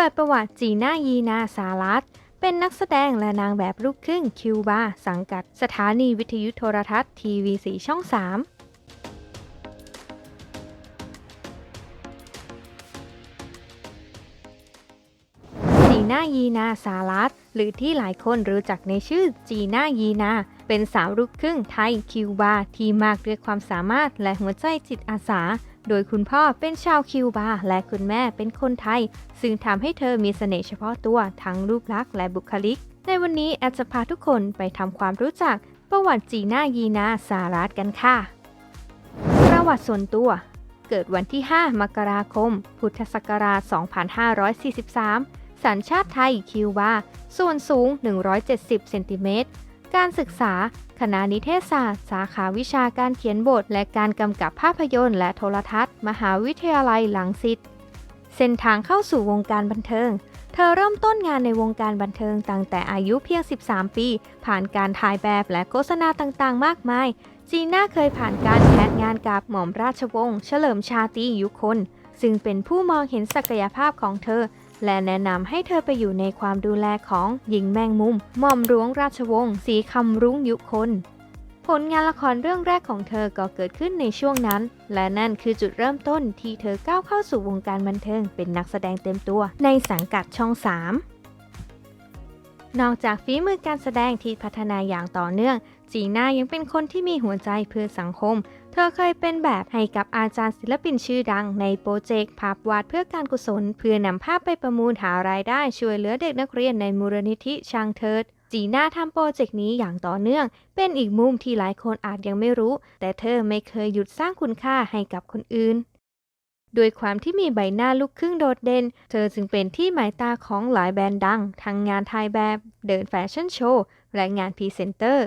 เปิดประวัติจีน่ายีนาสารัตเป็นนักแสดงและนางแบบลูกครึ่งคิวบาสังกัดสถานีวิทยุโทรทัศน์ทีวีสีช่อง3จีน่ายีนาสารัตหรือที่หลายคนรู้จักในชื่อจีน่ายีนา เป็นสาวลูกครึ่งไทยคิวบาที่มากด้วยความสามารถและหัวใจจิตอาสา โดยคุณพ่อเป็นชาวคิวบา และคุณแม่เป็นคนไทย ซึ่งทำให้เธอมีเสน่ห์เฉพาะตัวทั้งรูปลักษณ์และบุคลิก ในวันนี้แอดจะพาทุกคนไปทำความรู้จัก ประวัติจีน่ายีนาสารัตกันค่ะ ประวัติส่วนตัวเกิดวันที่ 5 มกราคม พุทธศักราช 2543 สัญชาติไทยคิวบา ส่วนสูง 170 เซนติเมตร การศึกษา คณะนิเทศศาสตร์ สาขาวิชาการเขียนบท และการกำกับภาพยนตร์ และโทรทัศน์ มหาวิทยาลัยหลังสิตเส้นทางเข้าสู่วงการบันเทิง เธอเริ่มต้นงานในวงการบันเทิงตั้งแต่อายุเพียง 13 ปี ผ่านการถ่ายแบบและโฆษณาต่างๆ มากมาย จีน่าเคยผ่านการแคสงานกับหม่อมราชวงศ์เฉลิมชาตรียุคน ซึ่งเป็นผู้มองเห็นศักยภาพของเธอ และแนะนำให้เธอไปอยู่ในความดูแลของหญิงแมงมุมหม่อมหลวงราชวงศ์สีคำรุ้งยุคนผลงานละครเรื่องแรกของเธอก็เกิดขึ้นในช่วงนั้น และนั่นคือจุดเริ่มต้นที่เธอก้าวเข้าสู่วงการบันเทิงเป็นนักแสดงเต็มตัวในสังกัดช่อง 3 นอกจากฝีมือการแสดงที่พัฒนาอย่างต่อเนื่อง จีน่ายังเป็นคนที่มีหัวใจเพื่อสังคม เธอเคยเป็นแบบให้กับอาจารย์ศิลปินชื่อดัง ในโปรเจกต์ภาพวาดเพื่อการกุศล เพื่อนำภาพไปประมูลหารายได้ช่วยเหลือเด็กนักเรียนในมูลนิธิช่างเทิดจีน่าทำโปรเจกต์นี้อย่างต่อเนื่อง เป็นอีกมุมที่หลายคนอาจยังไม่รู้ แต่เธอไม่เคยหยุดสร้างคุณค่าให้กับคนอื่น ด้วยความที่มีใบหน้าลูกครึ่งโดดเด่น เธอจึงเป็นที่หมายตาของหลายแบรนด์ดัง ทั้งงานถ่ายแบบ เดินแฟชั่นโชว์ และงานพรีเซนเตอร์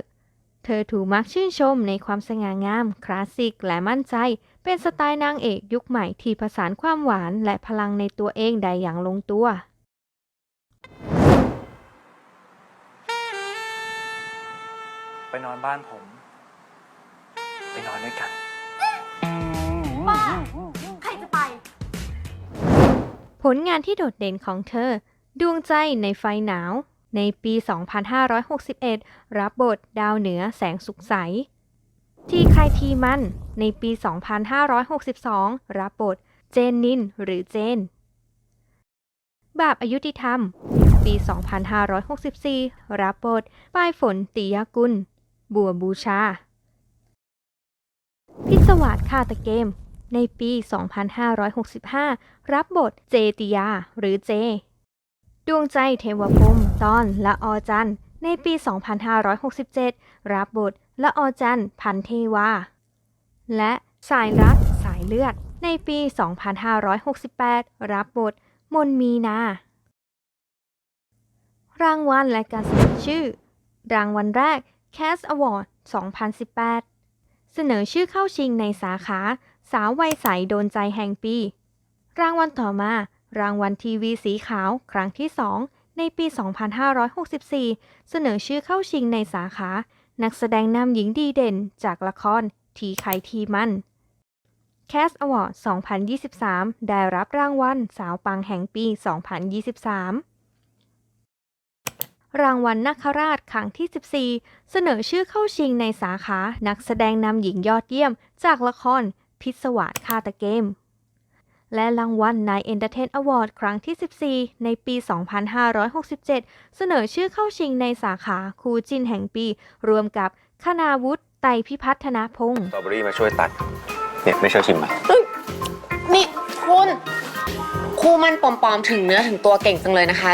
เธอถูกมักชื่นชมในความสง่างาม คลาสสิก และมั่นใจ เป็นสไตล์นางเอกยุคใหม่ที่ผสานความหวานและพลังในตัวเองได้อย่างลงตัวไปนอนบ้านผม ไปนอนด้วยกันบ้าใครจะไป ผลงานที่โดดเด่นของเธอ ดวงใจในไฟหนาว ในปี 2561 รับบทดาวเหนือแสงสุขใส ทีใครทีมัน ในปี 2562 รับบท เจนนิน หรือเจน บาปอายุติธรรม ปี 2564 รับบท ป้ายฝนติยกุล บัวบูชา พิศวาสฆาตเกม ในปี 2565 รับบทเจติยา หรือเจ ดวงใจเทวพรมตอนละออจันทร์ในปี 2567 รับบทละออจันทร์พันเทวา และสายรักสายเลือด ในปี 2568 รับบทมนมีนา รางวัลและการเสนอชื่อ รางวัลแรก Cast Award 2018 เสนอชื่อเข้าชิงในสาขา สาววัยใสโดนใจแห่งปี รางวัลต่อมา รางวัลทีวีสีขาว ครั้งที่ 2 ในปี 2564 เสนอชื่อเข้าชิงในสาขา นักแสดงนำหญิงดีเด่น จากละคร ทีใครทีมัน Cast Award 2023 ได้รับรางวัลสาวปังแห่งปี 2023รางวัลนักคราชครั้งที่ 14 เสนอชื่อเข้าชิงในสาขา นักแสดงนำหญิงยอดเยี่ยม จากละคร พิศวาสฆาตเกม และรางวัลนายเอนเตอร์เทนอวอร์ดครั้งที่ 14 ในปี 2567 เสนอชื่อเข้าชิงในสาขาครูจินแห่งปี รวมกับคณาวุฒิไตรพิพัฒนพงศ์สตรอเบอรี่มาช่วยตัด เนี่ยไม่เชื่อชิมไหมนี่คุณครูมันปลอมๆถึงเนื้อถึงตัวเก่งจังเลยนะคะ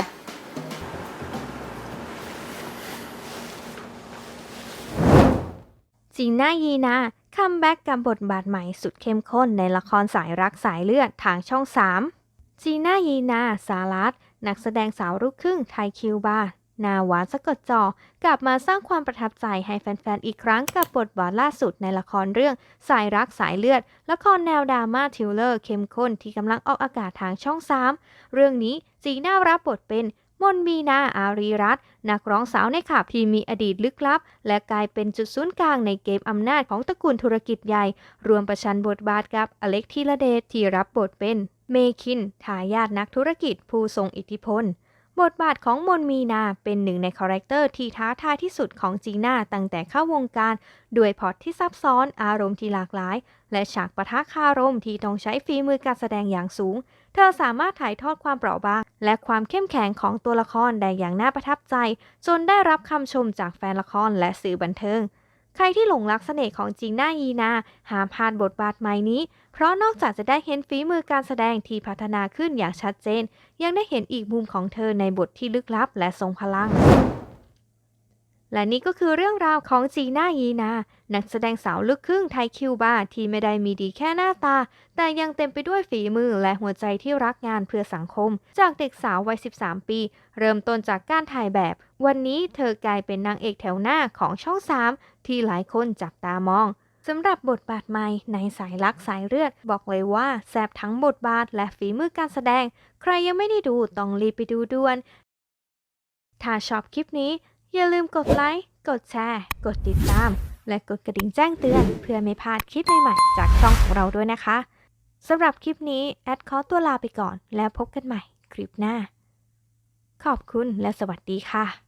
จีน่ายีนาคัมแบ็กกับบทบาทใหม่สุดเข้มข้นในละครสายรักสายเลือดทางช่อง 3 จีน่ายีนา สารัตนักแสดงสาวลูกครึ่งไทยคิวบา นาหวานสะกดจอ กลับมาสร้างความประทับใจให้แฟนๆ อีกครั้งกับบทบาทล่าสุดในละครเรื่องสายรักสายเลือด ละครแนวดราม่าทิลเลอร์เข้มข้นที่กำลังออกอากาศทางช่อง 3 เรื่องนี้จีน่ารับบทเป็น มนบีนาอารีรัตน์นักร้องสาวในขับที่มีอดีตลึกลับ และกลายเป็นจุดศูนย์กลางในเกมอำนาจของตระกูลธุรกิจใหญ่ รวมประชันบทบาทกับอเล็กธีระเดชที่รับบทเป็นเมคินทายาทนักธุรกิจผู้ทรงอิทธิพล บทบาทของมนมีนาเป็นหนึ่งในคาแรคเตอร์ที่ท้าทายที่สุดของจีน่าตั้งแต่เข้าวงการ ด้วยพอตที่ซับซ้อนอารมณ์ที่หลากหลาย และฉากประทะคารมที่ต้องใช้ฝีมือการแสดงอย่างสูง เธอสามารถถ่ายทอดความเปราะบาง และความเข้มแข็งของตัวละครได้อย่างน่าประทับใจ จนได้รับคำชมจากแฟนละครและสื่อบันเทิง ใครที่หลงรักเสน่ห์ของจีน่ายีนาหามพลาดบทบาทใหม่นี้ เพราะนอกจากจะได้เห็นฝีมือการแสดงที่พัฒนาขึ้นอย่างชัดเจน ยังได้เห็นอีกมุมของเธอในบทที่ลึกลับและทรงพลัง และนี่ก็คือเรื่องราวของจีน่ายีนา นักแสดงสาวลูกครึ่งไทยคิวบาที่ไม่ได้มีดีแค่หน้าตา แต่ยังเต็มไปด้วยฝีมือและหัวใจที่รักงานเพื่อสังคม จากเด็กสาววัย 13 ปี เริ่มต้นจากการถ่ายแบบ วันนี้เธอกลายเป็นนางเอกแถวหน้าของช่อง 3 ที่หลายคนจับตามองสำหรับบทบาทใหม่ในสายลักสายเลือด บอกเลยว่าแซบทั้งบทบาทและฝีมือการแสดง ใครยังไม่ได้ดูต้องรีบไปดูด่วน ถ้าชอบคลิปนี้ อย่าลืมกดไลค์ กดแชร์ กดติดตาม และกดกระดิ่งแจ้งเตือน เพื่อไม่พลาดคลิปใหม่ๆจากช่องของเราด้วยนะคะสำหรับคลิปนี้ แอดขอตัวลาไปก่อน แล้วพบกันใหม่คลิปหน้า ขอบคุณและสวัสดีค่ะ